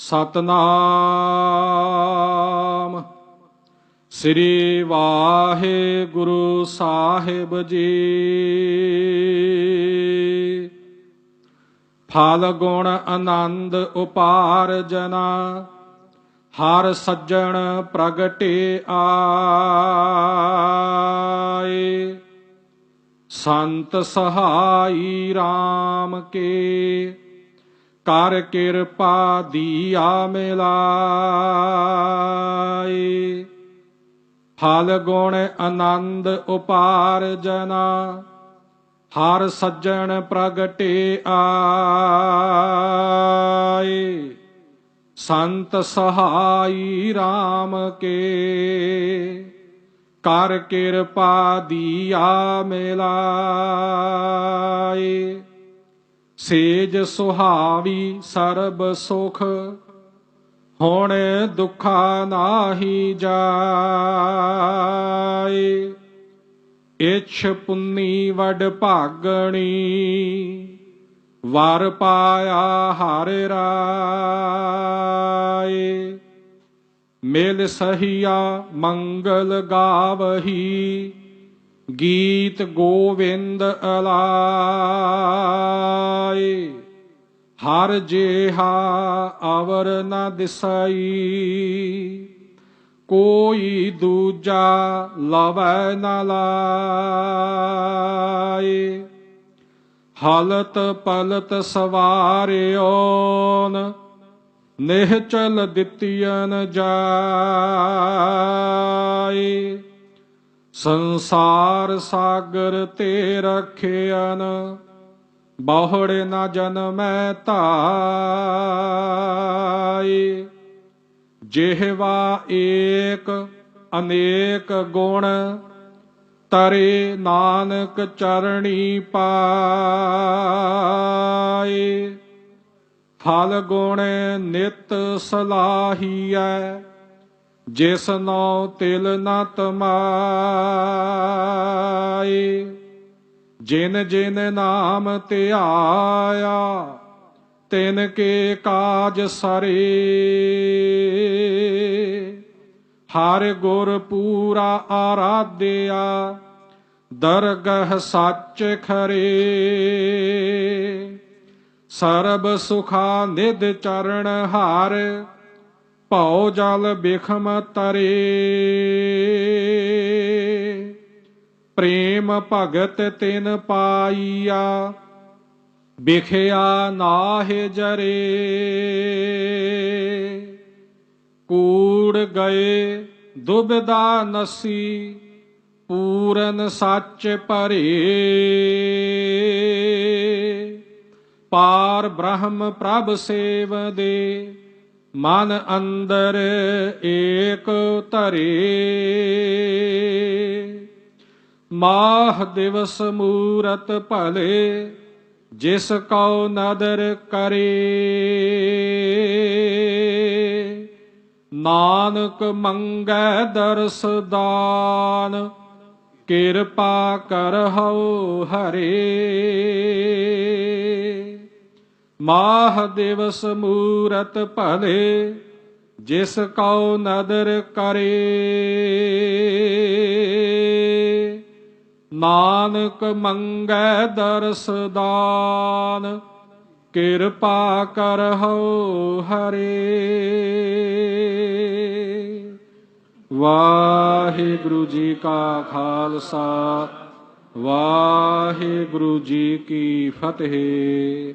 ਸਤਨਾਮ। ਸ੍ਰੀ ਵਾਹਿਗੁਰੂ ਸਾਹਿਬ ਜੀ। ਫਲ ਗੁਣ ਆਨੰਦ ਉਪਾਰ ਜਨਾ। ਹਰ ਸੱਜਣ ਪ੍ਰਗਟੇ ਆਏ। ਸੰਤ ਸਹਾਈ RAM ਕੇ। ਕਰ ਕਿਰਪਾ ਦੀਆ ਮਿਲਾਏ ਫਲ ਗੁਣ ਆਨੰਦ ਉਪਾਰ ਜਨਾ, ਹਰ ਸੱਜਣ ਪ੍ਰਗਟੇ ਆਏ ਸੰਤ ਸਹਾਈ RAM ਕੇ, ਕਰ ਕਿਰਪਾ ਦੀਆ ਮਿਲਾਏ ਸੇਜ ਸੁਹਾਵੀ ਸਰਬ ਸੁਖ, ਹੁਣ ਦੁਖਾ ਨਾਹੀ ਜਾਏ। ਇਛ ਪੁੰਨੀ ਵਡ ਭਾਗਣੀ, ਵਰ ਪਾਇਆ ਹਰਿ ਰਾਏ। ਮਿਲ ਸਹੀਆ ਮੰਗਲ ਗਾਵਹੀ ਗੀਤ ਗੋਵਿੰਦ ਅਲਾਏ। ਹਰ ਜੇਹਾ ਅਵਰ ਨਾ ਦਿਸਾਈ। ਕੋਈ ਦੂਜਾ ਲਵੈ ਨ ਲਾਏ। ਹਾਲਤ ਪਲਤ ਸਵਾਰਿਓਨ, ਨਿਹਚਲ ਦਿੱਤੀਆਂ ਜਾਏ। ਸੰਸਾਰ ਸਾਗਰ ਤੇ ਰਖਿਆਨ ਬਹੁੜ ਨ ਜਨਮੈ ਧਾਏ ਜਿਹਵਾ ਏਕ ਅਨੇਕ ਗੁਣ, ਤਰੇ ਨਾਨਕ ਚਰਣੀ ਪਾਏ ਫਲ ਗੁਣ ਨਿਤ ਸਲਾਹੀਐ ਜਿਸ ਨੋ ਤਿਲ ਨ ਤਮਾਏ ਜਿਨ ਜਿਨ ਨਾਮ ਧਿਆਇਆ, ਤਿਨ ਕੇ ਕਾਜ ਸਰੇ। ਹਰ ਗੁਰ ਪੂਰਾ ਆਰਾਧਿਆ, ਦਰਗਹ ਸੱਚ ਖਰੇ। ਸਰਬ ਸੁਖਾ ਨਿਦ ਚਰਨ ਹਾਰ ਭਉ ਜਲ ਬਿਖਮ ਤਰੇ। ਪ੍ਰੇਮ ਭਗਤ ਤਿਨ ਪਾਈਆ ਬਿਖਿਆ ਨਾਹਿ ਜਰੇ। ਕੂੜ ਗਏ ਦੁਬਦਾ ਨਸੀ, ਪੂਰਨ ਸੱਚ ਭਰੇ। ਪਾਰ ਬ੍ਰਹਮ ਪ੍ਰਭ ਸੇਵ ਦੇ ਮਨ ਅੰਦਰ ਏਕ ਧਰੇ। ਮਾਹ ਦਿਵਸ ਮੂਰਤ ਭਲੇ, ਜਿਸ ਕਉ ਨਦਰ ਕਰੇ। ਨਾਨਕ ਮੰਗੈ ਦਰਸ ਦਾਨ, ਕਿਰਪਾ ਕਰਹੁ ਹਰੇ। ਮਾਹ ਦਿਵਸ ਮੂਰਤ ਭਲੇ, ਜਿਸ ਕਉ ਨਦਰ ਕਰੇ। ਨਾਨਕ ਮੰਗੈ ਦਰਸ ਦਾਨ, ਕਿਰਪਾ ਕਰਹੁ ਹਰੇ। ਵਾਹਿਗੁਰੂ ਜੀ ਕਾ ਖਾਲਸਾ, ਵਾਹਿਗੁਰੂ ਜੀ ਕੀ ਫਤਿਹ।